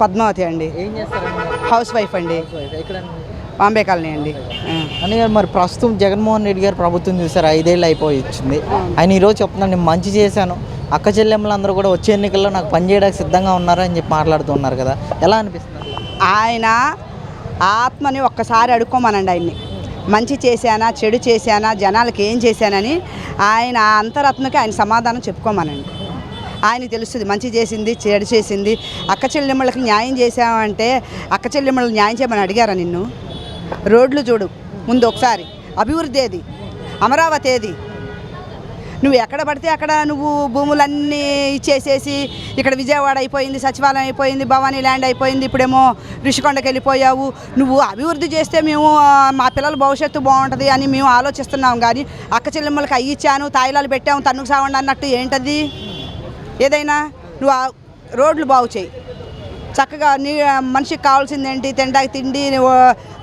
పద్మావతి అండి. House wife అండి. Bombay colony అండి. ఆ. అని గారు మరి ప్రస్తుతం జగన్మోహన్ రెడ్డి గారు ప్రభుత్వం చూసారు ఐదేళ్ళు అయిపోయి వచ్చింది ఆయన ఈరోజు చెప్తున్నాను నేను మంచి చేశాను. అక్క చెల్లెమ్మలందరూ కూడా వచ్చే ఎన్నికల్లో నాకు పని చేయడానికి సిద్ధంగా ఉన్నారు అని చెప్పి మాట్లాడుతున్నారు కదా. ఎలా అనిపిస్తుంది? ఆయన ఆత్మని ఒక్కసారి అడుక్కోమనండి ఆయన్ని. మంచి చేశానా చెడు చేశానా జనాలకి ఏం చేశానని ఆయన అంతరాత్మకి ఆయన సమాధానం చెప్పుకోమనండి. ఆయనకి తెలుస్తుంది మంచి చేసింది చెడు చేసింది. అక్క చెల్లెమ్మలకి న్యాయం చేశామంటే అక్క చెల్లెమ్మలకు న్యాయం చేయమని అడిగారా నిన్ను? రోడ్లు చూడు ముందు ఒకసారి. అభివృద్ధి ఏది? అమరావతి ఏది? నువ్వు ఎక్కడ పడితే అక్కడ నువ్వు భూములన్నీ ఇచ్చేసేసి ఇక్కడ విజయవాడ అయిపోయింది సచివాలయం అయిపోయింది భవానీ ల్యాండ్ అయిపోయింది ఇప్పుడేమో ఋషికొండకి వెళ్ళిపోయావు. నువ్వు అభివృద్ధి చేస్తే మేము మా పిల్లల భవిష్యత్తు బాగుంటుంది అని మేము ఆలోచిస్తున్నాం. కానీ అక్క చెల్లెమ్మలకి అయ్యి ఇచ్చాను తాయిలాలు పెట్టాము తన్నుకు సావండి అన్నట్టు ఏంటది? ఏదైనా నువ్వు రోడ్లు బాగు చేయి. చక్కగా నీ మనిషికి కావాల్సింది ఏంటి తినడానికి తిండి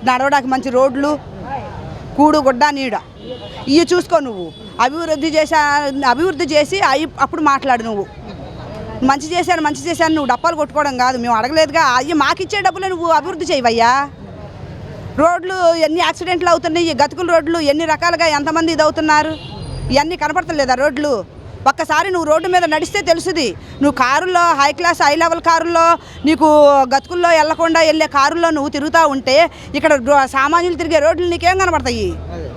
నడవడానికి మంచి రోడ్లు కూడు గుడ్డ నీడ. ఇవి చూసుకో నువ్వు. అభివృద్ధి చేసా అభివృద్ధి చేసి అవి అప్పుడు మాట్లాడు నువ్వు. మంచి చేశాను మంచి చేశాను నువ్వు డప్పాలు కొట్టుకోవడం కాదు. మేము అడగలేదుగా. అవి మాకు ఇచ్చే డబ్బులు నువ్వు అభివృద్ధి చేయవయ్యా. రోడ్లు ఎన్ని యాక్సిడెంట్లు అవుతున్నాయి గతుకులు గతుకుల రోడ్లు ఎన్ని రకాలుగా ఎంతమంది ఇది అవుతున్నారు ఇవన్నీ కనపడతలేదా రోడ్లు? ఒక్కసారి నువ్వు రోడ్డు మీద నడిస్తే తెలుసుది. నువ్వు కారుల్లో హై క్లాస్ హై లెవెల్ కారుల్లో నీకు గతుకుల్లో వెళ్ళకుండా వెళ్ళే కారుల్లో నువ్వు తిరుగుతూ ఉంటే ఇక్కడ సామాన్యులు తిరిగే రోడ్లు నీకేం కనపడతాయి అదే.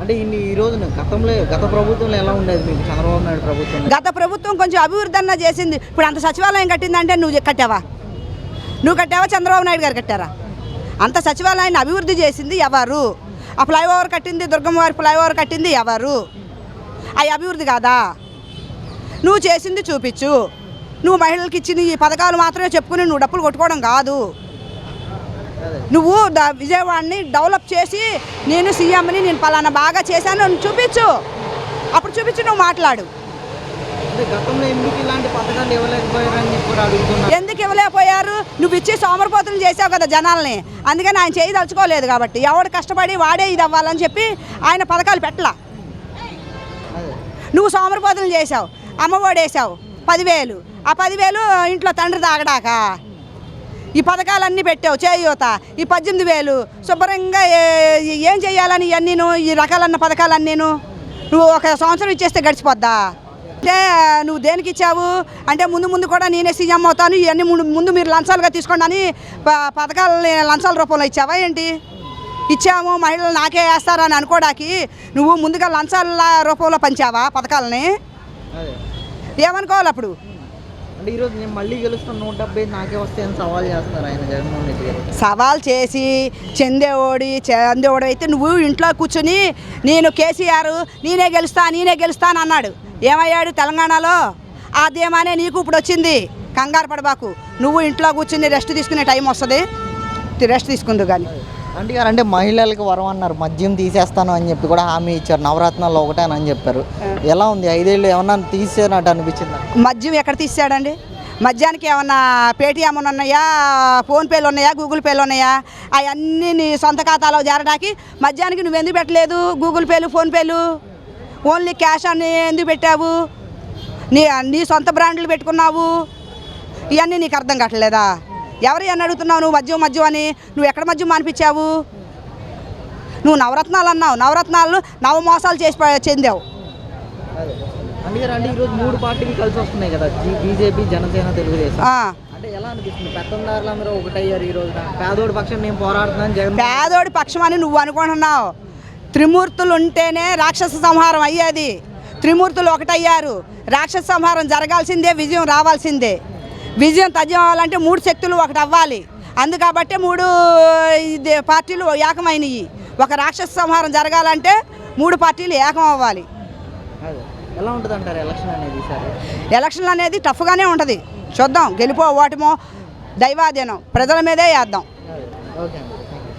అంటే ఇన్ని ఈ రోజున గతంలో గత ప్రభుత్వంలో ఎలా ఉండేది మీకు? చంద్రబాబు నాయుడు ప్రభుత్వం? గత ప్రభుత్వం కొంచెం అభివృద్ధి అన్న చేసింది. ఇప్పుడు అంత సచివాలయం కట్టిందంటే నువ్వు కట్టావా? నువ్వు కట్టావా? చంద్రబాబు నాయుడు గారు కట్టారా? అంత సచివాలయాన్ని అభివృద్ధి చేసింది ఎవరు? ఆ ఫ్లైఓవర్ కట్టింది దుర్గమ్మ వారి ఫ్లైఓవర్ కట్టింది ఎవరు? అవి అభివృద్ధి కాదా? నువ్వు చేసింది చూపించు. నువ్వు మహిళలకు ఇచ్చిన ఈ పథకాలు మాత్రమే చెప్పుకుని నువ్వు డప్పులు కొట్టుకోవడం కాదు. నువ్వు విజయవాడని డెవలప్ చేసి నేను సీఎంని నేను పలానా బాగా చేశాను చూపించు. అప్పుడు చూపించి నువ్వు మాట్లాడు. ఎందుకు ఇవ్వలేకపోయారు? నువ్వు ఇచ్చి సోమరపోతులు చేసావు కదా జనాల్ని. అందుకని ఆయన చేయి దలుచుకోలేదు కాబట్టి ఎవడు కష్టపడి వాడే ఇది అవ్వాలని చెప్పి ఆయన పథకాలు పెట్టలా. నువ్వు సోమరపోతులు చేసావు అమ్మఒడి వేసావు పదివేలు. ఆ పదివేలు ఇంట్లో తండ్రి తాగడాక? ఈ పథకాలన్నీ పెట్టావు చేయూత. ఈ పద్దెనిమిది వేలు శుభ్రంగా ఏం చేయాలని ఇవన్నీను ఈ రకాలన్న పథకాలన్నీను నువ్వు ఒక సంవత్సరం ఇచ్చేస్తే గడిచిపోద్దా? అంటే నువ్వు దేనికి ఇచ్చావు? అంటే ముందు ముందు కూడా నేనే సీఎం అవుతాను ఇవన్నీ ముందు ముందు మీరు లంచాలుగా తీసుకోండి అని ప- పథకాలని లంచాల రూపంలో ఇచ్చావా ఏంటి? ఇచ్చాము మహిళలు నాకే వేస్తారని అనుకోడానికి నువ్వు ముందుగా లంచాల రూపంలో పంచావా పథకాలని? ఏమనుకోవాలి అప్పుడు? అంటే ఈరోజు నేను మళ్ళీ గెలుస్తాను నూట డెబ్బై నాకే వస్తాయని సవాల్ చేస్తారు ఆయన జగన్మోహన్ రెడ్డి గారు. సవాల్ చేసి చందేవాడి చందేవాడు అయితే నువ్వు ఇంట్లో కూర్చుని నేను కేసీఆర్ నేనే గెలుస్తా నేనే గెలుస్తా అని అన్నాడు. ఏమయ్యాడు తెలంగాణలో? ఆ ధీమానే నీకు ఇప్పుడు వచ్చింది. కంగారు పడబాకు. నువ్వు ఇంట్లో కూర్చుని రెస్ట్ తీసుకునే టైం వస్తుంది. రెస్ట్ తీసుకుందు కానీ అంటే గారు అంటే మహిళలకు వరం అన్నారు. మద్యం తీసేస్తాను అని చెప్పి కూడా హామీ ఇచ్చారు. నవరత్నాలు ఒకటేనని చెప్పారు. ఎలా ఉంది? ఐదేళ్ళు ఏమన్నా తీసేనట్టు అనిపించిందా? మద్యం ఎక్కడ తీసాడండి మద్యానికి ఏమన్నా పేటీఎం ఉన్నాయా? ఫోన్పేలు ఉన్నాయా? గూగుల్ పేలు ఉన్నాయా? అవన్నీ నీ సొంత ఖాతాలో చేరడానికి మద్యానికి నువ్వు ఎందుకు పెట్టలేదు? గూగుల్ పేలు ఫోన్పేలు ఓన్లీ క్యాష్ అని ఎందుకు పెట్టావు? నీ నీ సొంత బ్రాండ్లు పెట్టుకున్నావు? ఇవన్నీ నీకు అర్థం కావట్లేదా? ఎవరు అని అడుగుతున్నావు నువ్వు మద్యం మద్యం అని? నువ్వు ఎక్కడ మద్యం మానిపించావు? నువ్వు నవరత్నాలు అన్నావు. నవరత్నాలు నవ మోసాలు చేసి చెందావు. అంటే గారు అంటే ఈరోజు మూడు పార్టీలు కలిసి వస్తున్నాయి కదా. బీజేపీ జనసేన తెలుగుదేశం. ఆ. అంటే ఎలా అనిపిస్తుంది? పెత్తందారులు అందరూ ఒకటయ్యారు ఈ రోజున. పేదోడి పక్షం నేను పోరాడుతున్నాను జగన్ పేదోడి పక్షం అని నువ్వు అనుకుంటున్నావు. త్రిమూర్తులు ఉంటేనే రాక్షస సంహారం అయ్యేది. త్రిమూర్తులు ఒకటయ్యారు. రాక్షస సంహారం జరగాల్సిందే విజయం రావాల్సిందే. విజయం తథ్యం అవ్వాలంటే మూడు శక్తులు ఒకటి అవ్వాలి. అందుకబట్టే మూడు ఇది పార్టీలు ఏకమైనవి ఒక రాక్షస సంహారం జరగాలంటే మూడు పార్టీలు ఏకం అవ్వాలి అదే. ఎలా ఉంటుంది అంటారు ఎలక్షన్ అనేది ఎలక్షన్లు అనేది టఫ్గానే ఉంటుంది. చూద్దాం గెలిపో ఓటమో దైవాధీనం. ప్రజల మీదే వేద్దాం అదే. ఓకే